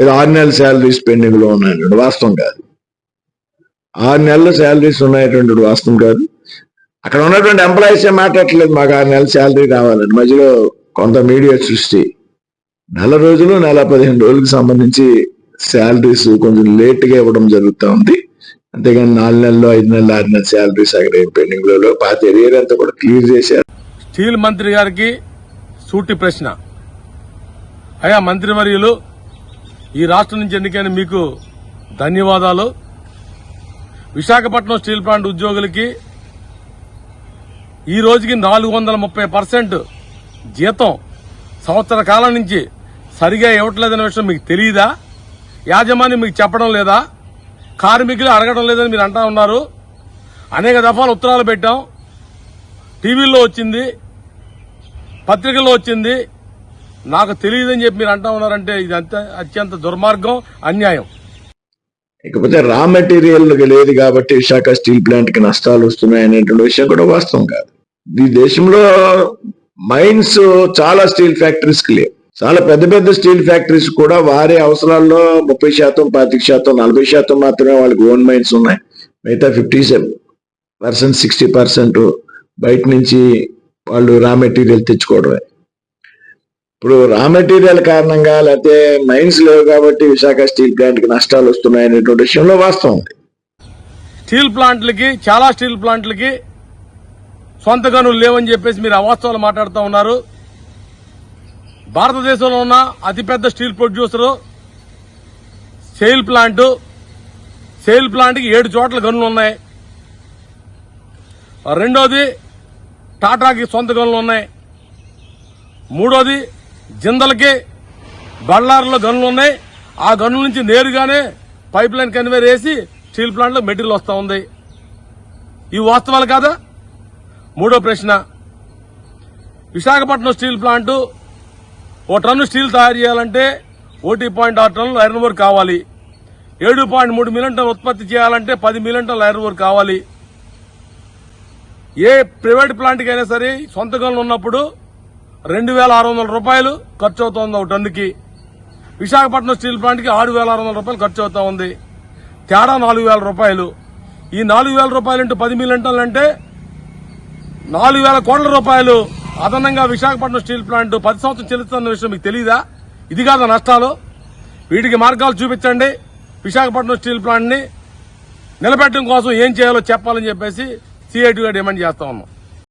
ఏదో ఆరు నెలల శాలరీస్ పెండింగ్లో ఉన్నాయన్నాడు ఉన్నాయండి వాస్తవం కాదు. ఆరు నెలల శాలరీస్ ఉన్నాయటువంటి వాస్తవం కాదు. అక్కడ ఉన్నటువంటి ఎంప్లాయీస్ ఏ మాట్లాడట్లేదు. మాకు ఆరు నెలల శాలరీ కావాలండి మధ్యలో కొంత మీడియా సృష్టి. నెల రోజులు నెల పదిహేను రోజులకు సంబంధించి శాలరీస్ కొంచెం లేట్గా ఇవ్వడం జరుగుతూ ఉంది. అంతేగాని నాలుగు నెలలు ఐదు నెలలు ఆరు నెలల శాలరీస్ అక్కడ ఏం పెండింగ్లో పాత ఎరియర్ అంతా కూడా క్లియర్ చేశారు. స్టీల్ మంత్రి గారికి సూటి ప్రశ్న. అయ్యా మంత్రివర్యులు ఈ రాష్ట్రం నుంచి ఎన్నికైన మీకు ధన్యవాదాలు. విశాఖపట్నం స్టీల్ ప్లాంట్ ఉద్యోగులకి ఈ రోజుకి నాలుగు వందల ముప్పై పర్సెంట్ జీతం. సంవత్సర కాలం నుంచి సరిగా ఇవ్వట్లేదనే విషయం మీకు తెలియదా? యాజమాన్యం మీకు చెప్పడం లేదా? కార్మికులు అడగడం లేదని మీరు అంటా ఉన్నారు. అనేక దఫాలు ఉత్తరాలు పెట్టాం. టీవీల్లో వచ్చింది. పత్రికల్లో వచ్చింది. నాకు తెలియదని చెప్పి మీరు అంటా ఉన్నారంటే ఇది అంత అత్యంత దుర్మార్గం అన్యాయం. ఇకపోతే రా మెటీరియల్ లేదు కాబట్టి విశాఖ స్టీల్ ప్లాంట్కి నష్టాలు వస్తున్నాయి అనేటువంటి విషయం కూడా వాస్తవం కాదు. ఈ దేశంలో మైన్స్ చాలా స్టీల్ ఫ్యాక్టరీస్కి లేవు. చాలా పెద్ద పెద్ద స్టీల్ ఫ్యాక్టరీస్ కూడా వారి అవసరాల్లో ముప్పై శాతం పాతిక శాతం నలభై శాతం మాత్రమే వాళ్ళకి ఓన్ మైన్స్ ఉన్నాయి. మిగతా ఫిఫ్టీ పర్సెంట్ సిక్స్టీ పర్సెంట్ బయట నుంచి వాళ్ళు రా మెటీరియల్ తెచ్చుకోవడమే. ఇప్పుడు రా మెటీరియల్ కారణంగా లేకపోతే మైన్స్ లేవు కాబట్టి విశాఖ స్టీల్ ప్లాంట్కి నష్టాలు వస్తున్నాయి అనేటువంటి విషయంలో వాస్తవం ఉంది. స్టీల్ ప్లాంట్లకి చాలా స్టీల్ ప్లాంట్లకి సొంత గనులు లేవని చెప్పేసి మీరు అవాస్తవాలు మాట్లాడుతూ ఉన్నారు. భారతదేశంలో ఉన్న అతిపెద్ద steel producer SAIL plant SAIL ప్లాంట్కి ఏడు చోట్ల గనులు ఉన్నాయి. రెండోది టాటాకి సొంత గనులు ఉన్నాయి. మూడోది జిందలకి బళ్ళారులో గనులు ఉన్నాయి. ఆ గనుల నుంచి నేరుగానే పైప్ లైన్ కన్వేర్ వేసి స్టీల్ ప్లాంట్లో మెటీరియల్ వస్తూ ఉంది. ఇవి వాస్తవాలు కాదా? మూడో ప్రశ్న. విశాఖపట్నం స్టీల్ ప్లాంట్ ఓ టన్ను స్టీల్ తయారు చేయాలంటే ఒకటి పాయింట్ ఆరు టన్నులు ఐరన్ వర్క్ కావాలి. ఏడు పాయింట్ మూడు మిలియన్ టన్ను ఉత్పత్తి చేయాలంటే పది మిలియన్ టన్నుల ఐరన్ వర్క్ కావాలి. ఏ ప్రైవేట్ ప్లాంట్కి అయినా సరే సొంత గనులు ఉన్నప్పుడు రెండు వేల ఆరు వందల రూపాయలు ఖర్చు అవుతోంది ఒక టన్నుకి. విశాఖపట్నం స్టీల్ ప్లాంట్కి ఆరు వేల ఆరు వందల రూపాయలు ఖర్చు అవుతా ఉంది తేడా నాలుగు వేల రూపాయలు. ఈ నాలుగు వేల రూపాయలు ఇంటూ పది మిలియన్ టన్నులు అంటే నాలుగు వేల కోట్ల రూపాయలు. అదనంగా విశాఖపట్నం స్టీల్ ప్లాంట్ పది సంవత్సరం చెల్లిస్తున్న విషయం మీకు తెలియదా ఇది కాదు నష్టాలు. వీటికి మార్గాలు చూపించండి. విశాఖపట్నం స్టీల్ ప్లాంట్ని నిలబెట్టడం కోసం ఏం చేయాలో చెప్పాలని చెప్పేసి సిఐటిగా డిమాండ్ చేస్తా ఉన్నాం.